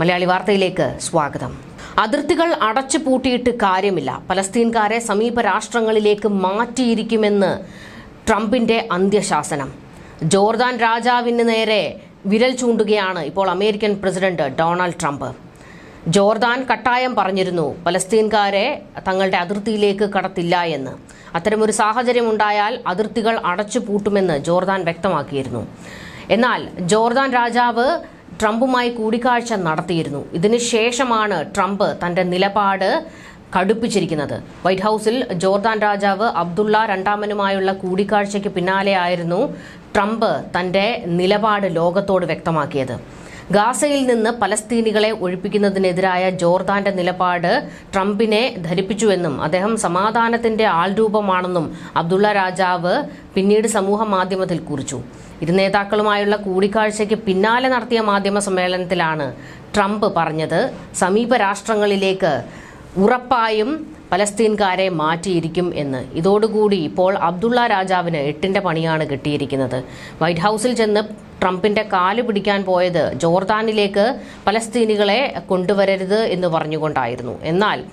മലയാളി വാർത്തയിലേക്ക് സ്വാഗതം. അതിർത്തികൾ അടച്ചു പൂട്ടിയിട്ട് കാര്യമില്ല. പലസ്തീൻകാരെ സമീപ രാഷ്ട്രങ്ങളിലേക്ക് മാറ്റിയിരിക്കുമെന്ന് ട്രംപിന്റെ അന്ത്യശാസനം. ജോർദാൻ രാജാവിന് നേരെ വിരൽ ചൂണ്ടുകയാണ് ഇപ്പോൾ American president Donald Trump. Jordan കട്ടായം പറഞ്ഞിരുന്നു പലസ്തീൻകാരെ തങ്ങളുടെ അതിർത്തിയിലേക്ക് കടത്തില്ല എന്ന്. അത്തരമൊരു സാഹചര്യം ഉണ്ടായാൽ അതിർത്തികൾ അടച്ചു പൂട്ടുമെന്ന് ജോർദാൻ വ്യക്തമാക്കിയിരുന്നു. എന്നാൽ ജോർദാൻ രാജാവ് ട്രംപുമായി കൂടിക്കാഴ്ച നടത്തിയിരുന്നു. ഇതിനുശേഷമാണ് ട്രംപ് തന്റെ നിലപാട് കടുപ്പിച്ചിരിക്കുന്നത്. വൈറ്റ് ഹൗസിൽ ജോർദാൻ രാജാവ് അബ്ദുള്ള രണ്ടാമനുമായുള്ള കൂടിക്കാഴ്ചയ്ക്ക് പിന്നാലെയായിരുന്നു ട്രംപ് തന്റെ നിലപാട് ലോകത്തോട് വ്യക്തമാക്കിയത്. ഗാസയിൽ നിന്ന് പലസ്തീനികളെ ഒഴിപ്പിക്കുന്നതിനെതിരായ ജോർദാന്റെ നിലപാട് ട്രംപിനെ ധരിപ്പിച്ചുവെന്നും അദ്ദേഹം സമാധാനത്തിന്റെ ആൾരൂപമാണെന്നും അബ്ദുള്ള രാജാവ് പിന്നീട് സമൂഹ മാധ്യമത്തിൽ കുറിച്ചു. ഇരു നേതാക്കളുമായുള്ള കൂടിക്കാഴ്ചയ്ക്ക് പിന്നാലെ നടത്തിയ മാധ്യമ സമ്മേളനത്തിലാണ് ട്രംപ് പറഞ്ഞത് സമീപ രാഷ്ട്രങ്ങളിലേക്ക് ഉറപ്പായും പലസ്തീൻകാരെ മാറ്റിയിരിക്കും എന്ന്. ഇതോടുകൂടി ഇപ്പോൾ അബ്ദുള്ള രാജാവിന് എട്ടിന്റെ പണിയാണ് കിട്ടിയിരിക്കുന്നത്. വൈറ്റ് ഹൗസിൽ ചെന്ന് ട്രംപിന്റെ കാൽ പിടിക്കാൻ പോയത് ജോർദാനിലേക്ക് പലസ്തീനികളെ കൊണ്ടുവരരുത് എന്ന് പറഞ്ഞുകൊണ്ടായിരുന്നു. എന്നാൽ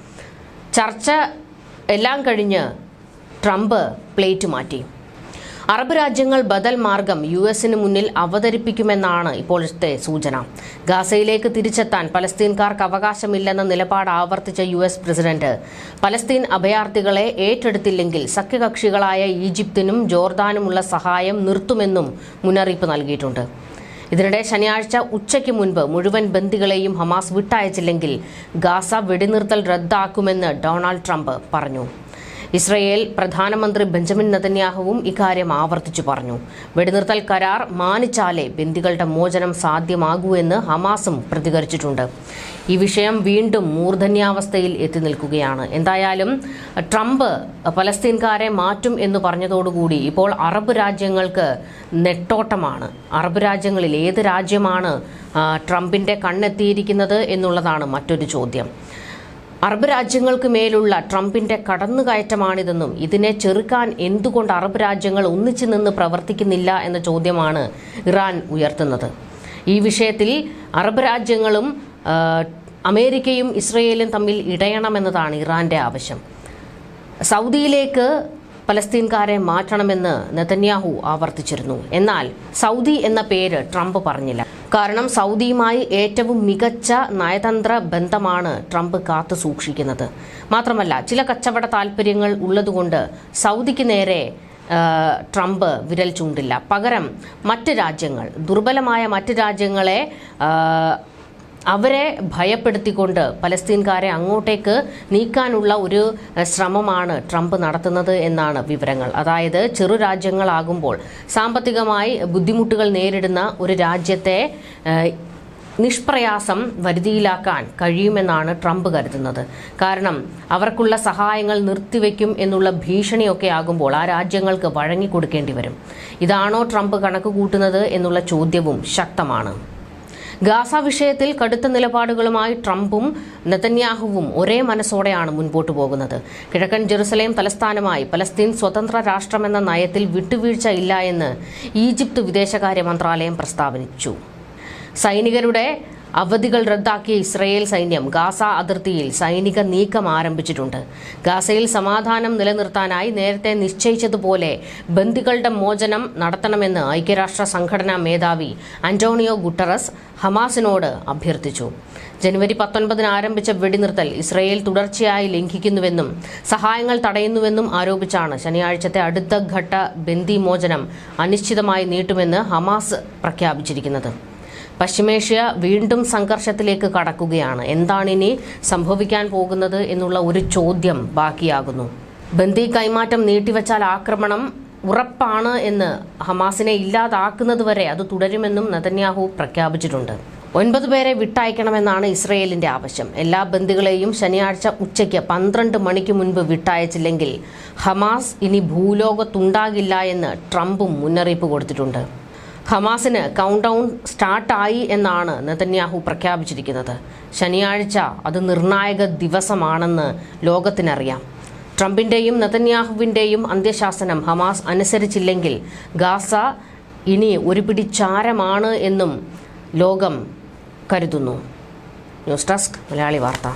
ചർച്ച എല്ലാം കഴിഞ്ഞ് ട്രംപ് പ്ലേറ്റ് മാറ്റി. അറബ് രാജ്യങ്ങൾ ബദൽ മാർഗം യു എസിന് മുന്നിൽ അവതരിപ്പിക്കുമെന്നാണ് ഇപ്പോഴത്തെ സൂചന. ഗാസയിലേക്ക് തിരിച്ചെത്താൻ പലസ്തീൻകാർക്ക് അവകാശമില്ലെന്ന നിലപാട് ആവർത്തിച്ച യു എസ് പ്രസിഡന്റ്. പലസ്തീൻ അഭയാർത്ഥികളെ ഏറ്റെടുത്തില്ലെങ്കിൽ സഖ്യകക്ഷികളായ ഈജിപ്തിനും ജോർദാനുമുള്ള സഹായം നിർത്തുമെന്നും മുന്നറിയിപ്പ് നൽകിയിട്ടുണ്ട്. ഇതിനിടെ ശനിയാഴ്ച ഉച്ചയ്ക്ക് മുൻപ് മുഴുവൻ ബന്ദികളെയും ഹമാസ് വിട്ടയച്ചില്ലെങ്കിൽ ഗാസ വെടിനിർത്തൽ റദ്ദാക്കുമെന്ന് ഡൊണാൾഡ് ട്രംപ് പറഞ്ഞു. ഇസ്രയേൽ പ്രധാനമന്ത്രി ബെഞ്ചമിൻ നതന്യാഹുവും ഇക്കാര്യം ആവർത്തിച്ചു പറഞ്ഞു. വെടിനിർത്തൽ കരാർ മാനിച്ചാലേ ബന്ദികളുടെ മോചനം സാധ്യമാകൂ എന്ന് ഹമാസും പ്രതികരിച്ചിട്ടുണ്ട്. ഈ വിഷയം വീണ്ടും മൂർധന്യാവസ്ഥയിൽ എത്തി നിൽക്കുകയാണ്. എന്തായാലും ട്രംപ് പലസ്തീൻകാരെ മാറ്റും എന്ന് പറഞ്ഞതോടുകൂടി ഇപ്പോൾ അറബ് രാജ്യങ്ങൾക്ക് നെട്ടോട്ടമാണ്. അറബ് രാജ്യങ്ങളിൽ ഏത് രാജ്യമാണ് ട്രംപിന്റെ കണ്ണെത്തിയിരിക്കുന്നത് എന്നുള്ളതാണ് മറ്റൊരു ചോദ്യം. അറബ് രാജ്യങ്ങൾക്ക് മേലുള്ള ട്രംപിന്റെ കടന്നുകയറ്റമാണിതെന്നും ഇതിനെ ചെറുക്കാൻ എന്തുകൊണ്ട് അറബ് രാജ്യങ്ങൾ ഒന്നിച്ചു നിന്ന് പ്രവർത്തിക്കുന്നില്ല എന്ന ചോദ്യമാണ് ഇറാൻ ഉയർത്തുന്നത്. ഈ വിഷയത്തിൽ അറബ് രാജ്യങ്ങളും അമേരിക്കയും ഇസ്രയേലും തമ്മിൽ ഇടയണമെന്നതാണ് ഇറാന്റെ ആവശ്യം. സൗദിയിലേക്ക് പലസ്തീൻകാരെ മാറ്റണമെന്ന് നെതന്യാഹു ആവർത്തിച്ചിരുന്നു. എന്നാൽ സൗദി എന്ന പേര് ട്രംപ് പറഞ്ഞില്ല. കാരണം സൗദിയുമായി ഏറ്റവും മികച്ച നയതന്ത്ര ബന്ധമാണ് ട്രംപ് കാത്തു സൂക്ഷിക്കുന്നത്. മാത്രമല്ല ചില കച്ചവട താൽപ്പര്യങ്ങൾ ഉള്ളതുകൊണ്ട് സൗദിക്ക് നേരെ ട്രംപ് വിരൽ ചൂണ്ടില്ല. പകരം മറ്റ് രാജ്യങ്ങൾ ദുർബലമായ മറ്റ് രാജ്യങ്ങളെ അവരെ ഭയപ്പെടുത്തിക്കൊണ്ട് പലസ്തീൻകാരെ അങ്ങോട്ടേക്ക് നീക്കാനുള്ള ഒരു ശ്രമമാണ് ട്രംപ് നടത്തുന്നത് എന്നാണ് വിവരങ്ങൾ. അതായത് ചെറു രാജ്യങ്ങളാകുമ്പോൾ സാമ്പത്തികമായി ബുദ്ധിമുട്ടുകൾ നേരിടുന്ന ഒരു രാജ്യത്തെ നിഷ്പ്രയാസം വരുതിയിലാക്കാൻ കഴിയുമെന്നാണ് ട്രംപ് കരുതുന്നത്. കാരണം അവർക്കുള്ള സഹായങ്ങൾ നിർത്തിവെക്കും എന്നുള്ള ഭീഷണിയൊക്കെ ആകുമ്പോൾ ആ രാജ്യങ്ങൾക്ക് വഴങ്ങിക്കൊടുക്കേണ്ടി വരും. ഇതാണോ ട്രംപ് കണക്ക് കൂട്ടുന്നത് എന്നുള്ള ചോദ്യവും ശക്തമാണ്. ഗാസ വിഷയത്തിൽ കടുത്ത നിലപാടുകളുമായി ട്രംപും നെതന്യാഹുവും ഒരേ മനസ്സോടെയാണ് മുൻപോട്ടു പോകുന്നത്. കിഴക്കൻ ജെറുസലേം തലസ്ഥാനമായി പലസ്തീൻ സ്വതന്ത്ര രാഷ്ട്രമെന്ന നയത്തിൽ വിട്ടുവീഴ്ച ഇല്ല എന്ന് ഈജിപ്ത് വിദേശകാര്യ മന്ത്രാലയം പ്രസ്താവിച്ചു. സൈനികരുടെ അവധികൾ റദ്ദാക്കിയ ഇസ്രയേൽ സൈന്യം ഗാസ അതിർത്തിയിൽ സൈനിക നീക്കം ആരംഭിച്ചിട്ടുണ്ട്. ഗാസയിൽ സമാധാനം നിലനിർത്താനായി നേരത്തെ നിശ്ചയിച്ചതുപോലെ ബന്ദികളുടെ മോചനം നടത്തണമെന്ന് ഐക്യരാഷ്ട്ര സംഘടനാ മേധാവി അന്റോണിയോ ഗുട്ടറസ് ഹമാസിനോട് അഭ്യർത്ഥിച്ചു. ജനുവരി പത്തൊൻപതിന് ആരംഭിച്ച വെടിനിർത്തൽ ഇസ്രയേൽ തുടർച്ചയായി ലംഘിക്കുന്നുവെന്നും സഹായങ്ങൾ തടയുന്നുവെന്നും ആരോപിച്ചാണ് ശനിയാഴ്ചത്തെ അടുത്ത ഘട്ട ബന്ദി മോചനം അനിശ്ചിതമായി നീട്ടുമെന്ന് ഹമാസ് പ്രഖ്യാപിച്ചിരിക്കുന്നത്. പശ്ചിമേഷ്യ വീണ്ടും സംഘർഷത്തിലേക്ക് കടക്കുകയാണ്. എന്താണ് ഇനി സംഭവിക്കാൻ പോകുന്നത് എന്നുള്ള ഒരു ചോദ്യം ബാക്കിയാകുന്നു. ബന്ദി കൈമാറ്റം നീട്ടിവച്ചാൽ ആക്രമണം ഉറപ്പാണ് എന്ന് ഹമാസിനെ ഇല്ലാതാക്കുന്നതുവരെ അത് തുടരുമെന്നും നതന്യാഹു പ്രഖ്യാപിച്ചിട്ടുണ്ട്. ഒൻപത് പേരെ വിട്ടയക്കണമെന്നാണ് ഇസ്രയേലിന്റെ ആവശ്യം. എല്ലാ ബന്ദികളെയും ശനിയാഴ്ച ഉച്ചയ്ക്ക് പന്ത്രണ്ട് മണിക്ക് മുൻപ് വിട്ടയച്ചില്ലെങ്കിൽ ഹമാസ് ഇനി ഭൂലോകത്തുണ്ടാകില്ല എന്ന് ട്രംപും മുന്നറിയിപ്പ് കൊടുത്തിട്ടുണ്ട്. ഹമാസിന് കൗണ്ട് ഡൗൺ സ്റ്റാർട്ടായി എന്നാണ് നെതന്യാഹു പ്രഖ്യാപിച്ചിരിക്കുന്നത്. ശനിയാഴ്ച അത് നിർണായക ദിവസമാണെന്ന് ലോകത്തിനറിയാം. ട്രംപിന്റെയും നെതന്യാഹുവിന്റെയും അന്ത്യശാസനം ഹമാസ് അനുസരിച്ചില്ലെങ്കിൽ ഗാസ ഇനി ഒരു പിടി ചാരമാണ് എന്നും ലോകം കരുതുന്നു. ന്യൂസ് ഡെസ്ക് മലയാളി വാർത്ത.